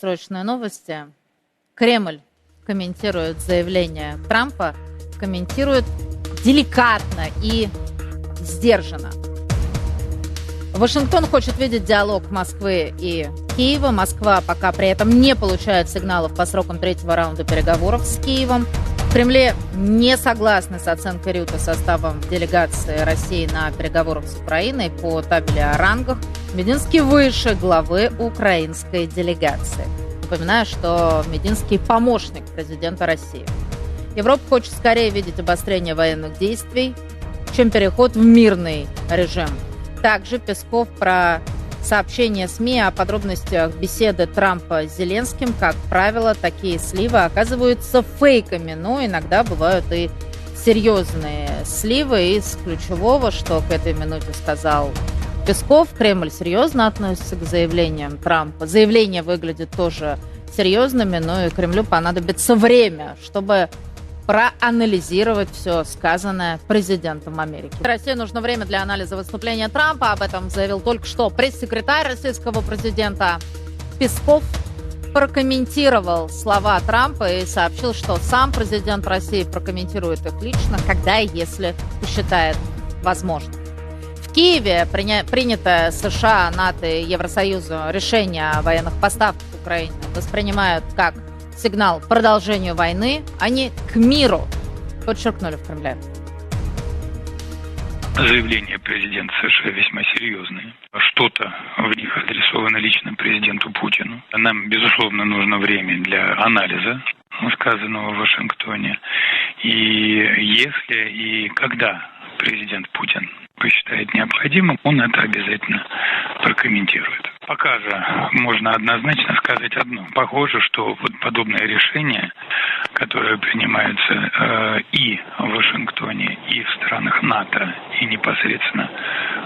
срочные новости. Кремль комментирует заявление Трампа, комментирует деликатно и сдержанно. Вашингтон хочет видеть диалог Москвы и Киева. Москва пока при этом не получает сигналов по срокам третьего раунда переговоров с Киевом. В Кремле не согласны с оценкой Рюта составом делегации России на переговорах с Украиной по табели о рангах. Мединский выше главы украинской делегации. Напоминаю, что Мединский помощник президента России. Европа хочет скорее видеть обострение военных действий, чем переход в мирный режим. Также Песков про сообщение СМИ о подробностях беседы Трампа с Зеленским. Как правило, такие сливы оказываются фейками, но иногда бывают и серьезные сливы. Из ключевого, что к этой минуте сказал Песков, Кремль серьезно относится к заявлениям Трампа. Заявления выглядят тоже серьезными, но и Кремлю понадобится время, чтобы проанализировать все сказанное президентом Америки. России нужно время для анализа выступления Трампа. Об этом заявил только что пресс-секретарь российского президента Песков прокомментировал слова Трампа и сообщил, что сам президент России прокомментирует их лично, когда и если посчитает возможным. В Киеве приня- принятое США, НАТО и Евросоюзу решение о военных поставках Украине воспринимают как сигнал к продолжению войны, а не к миру, подчеркнули в Кремле. Заявления президента США весьма серьезные. Что-то в них адресовано лично президенту Путину. Нам, безусловно, нужно время для анализа сказанного в Вашингтоне. И если и когда президент Путин посчитает необходимым, он это обязательно прокомментирует. Пока же можно однозначно сказать одно. Похоже, что вот подобные решения, которые принимаются э, и в Вашингтоне, и в странах НАТО, и непосредственно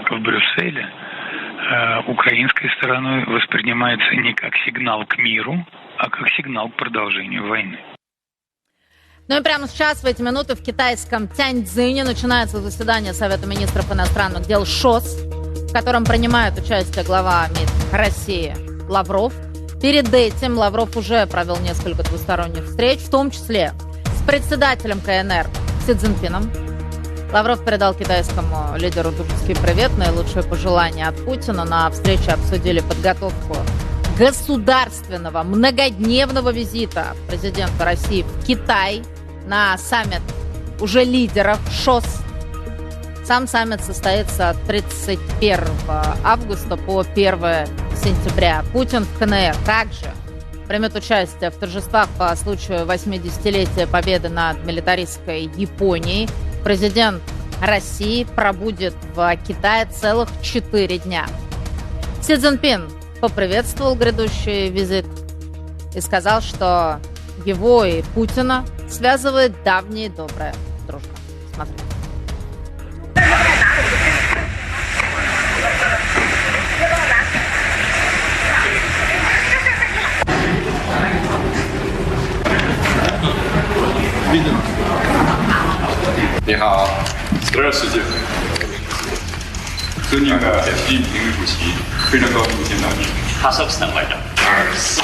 в Брюсселе, э, украинской стороной воспринимается не как сигнал к миру, а как сигнал к продолжению войны. Ну и прямо сейчас, в эти минуты, в китайском Тяньцзине начинается заседание Совета министров иностранных дел ШОС, в котором принимает участие глава МИД России Лавров. Перед этим Лавров уже провел несколько двусторонних встреч, в том числе с председателем КНР Си Цзиньпином. Лавров передал китайскому лидеру дружеский привет, наилучшие пожелания от Путина. На встрече обсудили подготовку государственного многодневного визита президента России в Китай – на саммит уже лидеров ШОС. Сам саммит состоится от 31 августа по 1 сентября. Путин в КНР также примет участие в торжествах по случаю 80-летия победы над милитаристской Японией. Президент России пробудет в Китае целых 4 дня. Си Цзиньпин поприветствовал грядущий визит и сказал, что его и Путина связывает давняя добрая дружба. Смотри. Видно. 你好，Здравствуйте。尊敬的习近平主席，非常高兴见到您。他 собственно говоря. 二四。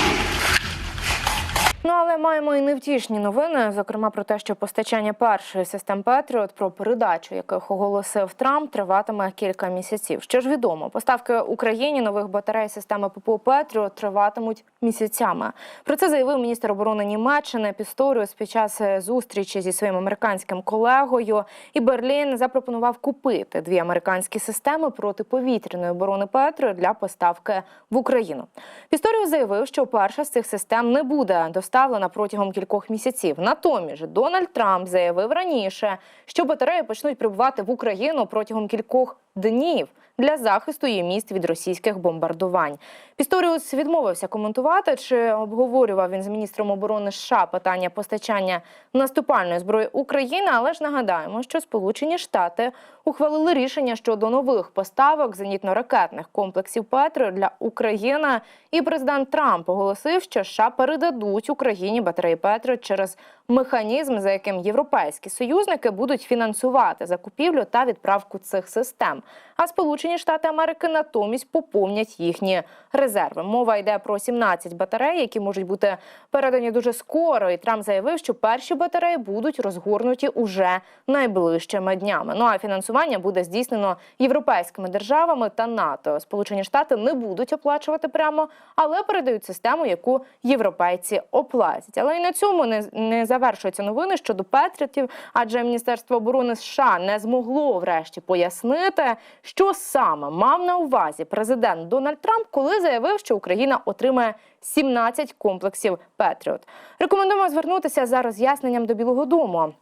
Маємо і невтішні новини, зокрема про те, що постачання першої систем Петріот про передачу, яких оголосив Трамп, триватиме кілька місяців. Що ж відомо, поставки Україні нових батарей системи ППО Петріот триватимуть місяцями. Про це заявив міністр оборони Німеччини Пісторіус під час зустрічі зі своїм американським колегою. І Берлін запропонував купити дві американські системи протиповітряної оборони Петріот для поставки в Україну. Пісторіус заявив, що перша з цих систем не буде доставлена протягом кількох місяців. Натомість Дональд Трамп заявив раніше, що батареї почнуть прибувати в Україну протягом кількох днів для захисту її міст від російських бомбардувань. Пісторіус відмовився коментувати, чи обговорював він з міністром оборони США питання постачання наступальної зброї України. Але ж нагадаємо, що Сполучені Штати ухвалили рішення щодо нових поставок зенітно-ракетних комплексів Петро для України. І президент Трамп оголосив, що США передадуть Україні батареї Петро через механізм, за яким європейські союзники будуть фінансувати закупівлю та відправку цих систем. А Сполучені Штати Америки натомість поповнять їхні резерви. Мова йде про 17 батарей, які можуть бути передані дуже скоро. І Трамп заявив, що перші батареї будуть розгорнуті уже найближчими днями. Ну а фінансування буде здійснено європейськими державами та НАТО. Сполучені Штати не будуть оплачувати прямо, але передають систему, яку європейці оплатять. Але і на цьому не, не завершуються новини щодо Петріотів, адже Міністерство оборони США не змогло врешті пояснити, що саме мав на увазі президент Дональд Трамп, коли заявив, що Україна отримає 17 комплексів Петріот. Рекомендуємо звернутися за роз'ясненням до Білого Дому.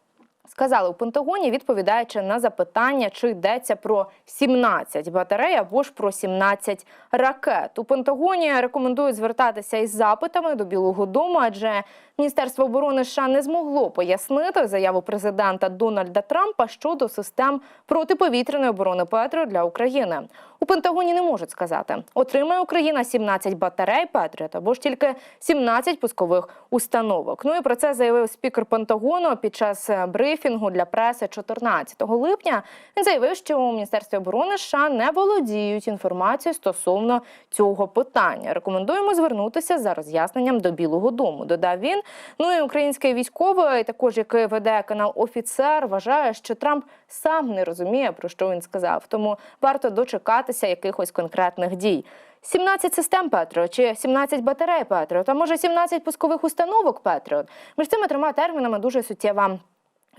Сказали у Пентагоні, відповідаючи на запитання, чи йдеться про 17 батарей або ж про 17 ракет. У Пентагоні рекомендують звертатися із запитами до Білого Дому, адже Міністерство оборони США не змогло пояснити заяву президента Дональда Трампа щодо систем протиповітряної оборони Петріо для України. У Пентагоні не можуть сказати, отримає Україна 17 батарей Петріот або ж тільки 17 пускових установок. Ну і про це заявив спікер Пентагону під час е, брифінгу для преси 14 липня. Він заявив, що у Міністерстві оборони США не володіють інформацією стосовно цього питання. Рекомендуємо звернутися за роз'ясненням до Білого Дому. Додав він. Ну і український військовий, також який веде канал Офіцер, вважає, що Трамп сам не розуміє про що він сказав. Тому варто дочекатися якихось конкретних дій. 17 систем Петріот чи 17 батарей Петріот, а може 17 пускових установок Петріот. Між цими трьома термінами дуже суттєва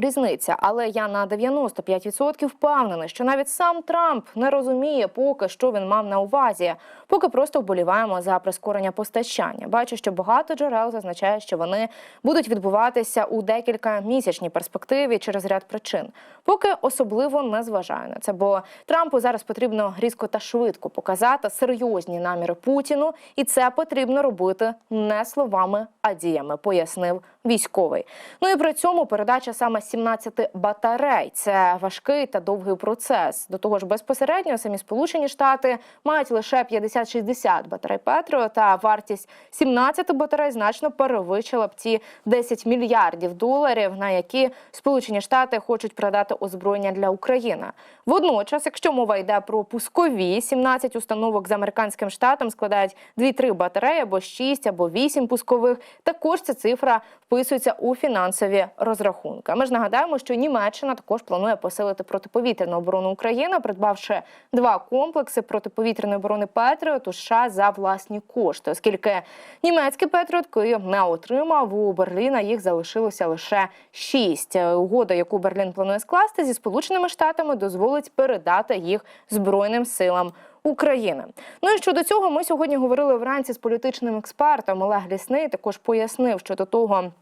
різниця. Але я на 95% впевнений, що навіть сам Трамп не розуміє, поки що він мав на увазі, поки просто вболіваємо за прискорення постачання. Бачу, що багато джерел зазначає, що вони будуть відбуватися у декілька місячній перспективі через ряд причин. Поки особливо не зважаю на це, бо Трампу зараз потрібно різко та швидко показати серйозні наміри Путіну, і це потрібно робити не словами, а діями, пояснив військовий. Ну і при цьому передача саме 17 батарей це важкий та довгий процес. До того ж, безпосередньо самі Сполучені Штати мають лише 50-60 батарей Петріот, а вартість 17 батарей значно перевищила б ті 10 мільярдів доларів, на які Сполучені Штати хочуть продати озброєння для України. Водночас, якщо мова йде про пускові, 17 установок з американським штатом складають 2-3 батареї або 6, або 8 пускових. Також ця цифра вписується у фінансові розрахунки. Ми ж нагадаємо, що Німеччина також планує посилити протиповітряну оборону України, придбавши два комплекси протиповітряної оборони Петріот у США за власні кошти, оскільки німецький Петріот Київ не отримав у Берліна. Їх залишилося лише шість. Угода, яку Берлін планує скласти зі сполученими штатами, дозволить передати їх збройним силам. України. Ну і щодо цього, ми сьогодні говорили вранці з політичним експертом Олег Лісний. Також пояснив щодо того.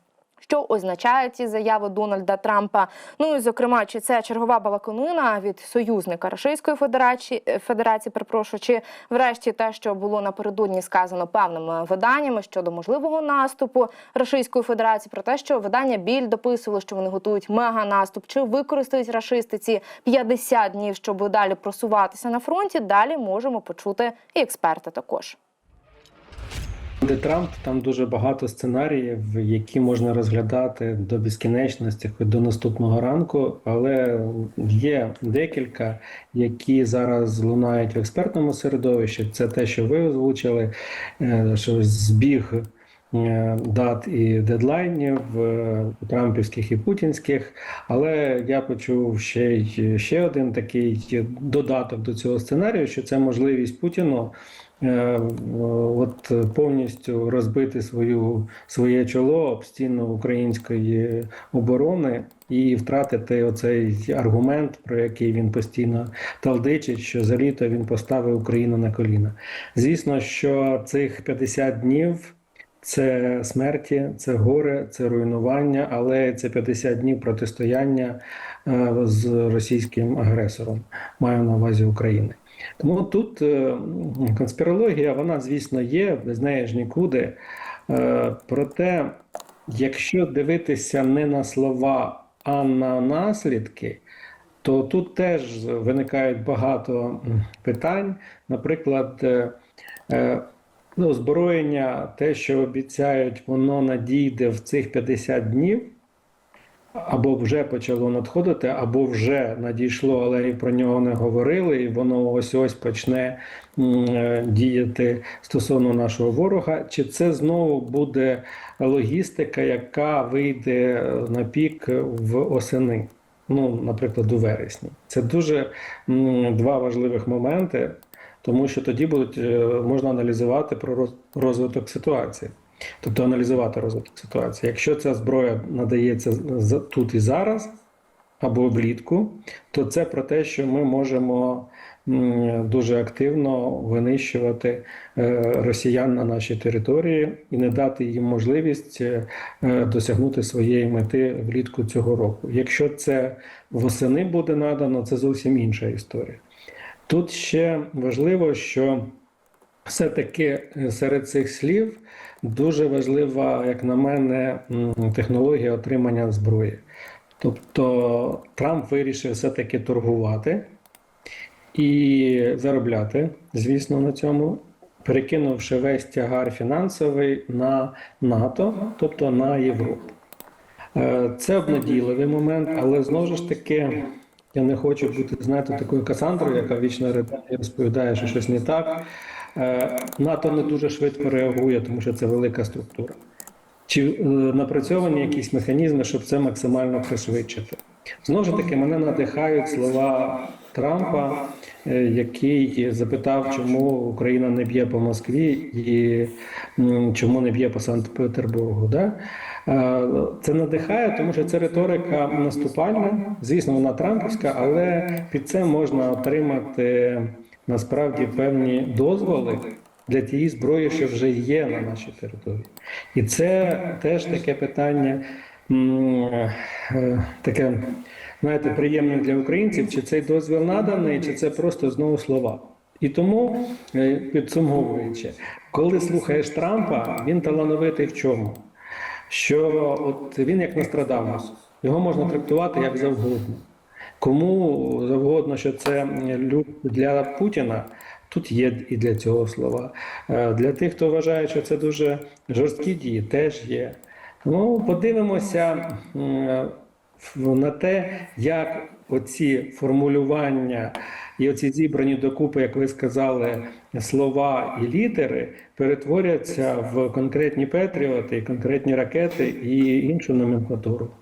Що означають ці заяви Дональда Трампа? Ну і зокрема, чи це чергова балаконина від союзника Російської Федерації Федерації, перепрошую, чи врешті те, що було напередодні сказано певними виданнями щодо можливого наступу Російської Федерації, про те, що видання біль дописувало, що вони готують мега-наступ, чи використають рашисти ці 50 днів, щоб далі просуватися на фронті. Далі можемо почути і експерти також. Де Трамп там дуже багато сценаріїв, які можна розглядати до безкінечності, хоч до наступного ранку. Але є декілька, які зараз лунають в експертному середовищі. Це те, що ви озвучили, е, що збіг е, дат і дедлайнів е, трампівських і путінських. Але я почув ще ще один такий додаток до цього сценарію, що це можливість Путіну. Е, От повністю розбити свою своє чоло об стіну української оборони і втратити оцей аргумент, про який він постійно талдичить, що за літо він поставив Україну на коліна. Звісно, що цих 50 днів. Це смерті, це горе, це руйнування, але це 50 днів протистояння е, з російським агресором. Маю на увазі України. Тому тут е, конспірологія, вона, звісно, є, без неї ж нікуди. Е, Проте, якщо дивитися не на слова, а на наслідки, то тут теж виникають багато питань. Наприклад, е, ну, озброєння, те, що обіцяють, воно надійде в цих 50 днів. Або вже почало надходити, або вже надійшло, але і про нього не говорили, і воно ось ось почне е, діяти стосовно нашого ворога. Чи це знову буде логістика, яка вийде на пік в осени? Ну, наприклад, у вересні. Це дуже два важливих моменти, тому що тоді будуть е, можна аналізувати про розвиток ситуації. Тобто аналізувати розвиток ситуації. Якщо ця зброя надається тут і зараз, або влітку, то це про те, що ми можемо дуже активно винищувати е, росіян на нашій території і не дати їм можливість е, е, досягнути своєї мети влітку цього року. Якщо це восени буде надано, це зовсім інша історія. Тут ще важливо, що все-таки е, серед цих слів дуже важлива, як на мене, технологія отримання зброї. Тобто Трамп вирішив все-таки торгувати і заробляти, звісно, на цьому, перекинувши весь тягар фінансовий на НАТО, тобто на Європу. Е, Це обнадійливий момент, але знову ж таки. Я не хочу бути, знаєте, такою Касандрою, яка вічно розповідає, що щось не так. Е, НАТО не дуже швидко реагує, тому що це велика структура. Чи е, напрацьовані якісь механізми, щоб це максимально пришвидшити? Знову ж таки, мене надихають слова Трампа, е, який запитав, чому Україна не б'є по Москві і чому не б'є по Санкт-Петербургу. Да? Це надихає, тому що це риторика наступальна. Звісно, вона трампівська, але під це можна отримати насправді певні дозволи для тієї зброї, що вже є на нашій території. І це теж таке питання, е, таке, знаєте, приємне для українців, чи цей дозвіл наданий, чи це просто знову слова. І тому, е, підсумовуючи, коли слухаєш Трампа, він талановитий в чому? Що от він як Нострадамус, його можна трактувати як завгодно. Кому завгодно, що це люд для Путіна, тут є і для цього слова. Е, Для тих, хто вважає, що це дуже жорсткі дії, теж є. Ну, подивимося на те, як оці формулювання і оці зібрані докупи, як ви сказали, слова і літери перетворяться в конкретні патріоти, конкретні ракети і іншу номенклатуру.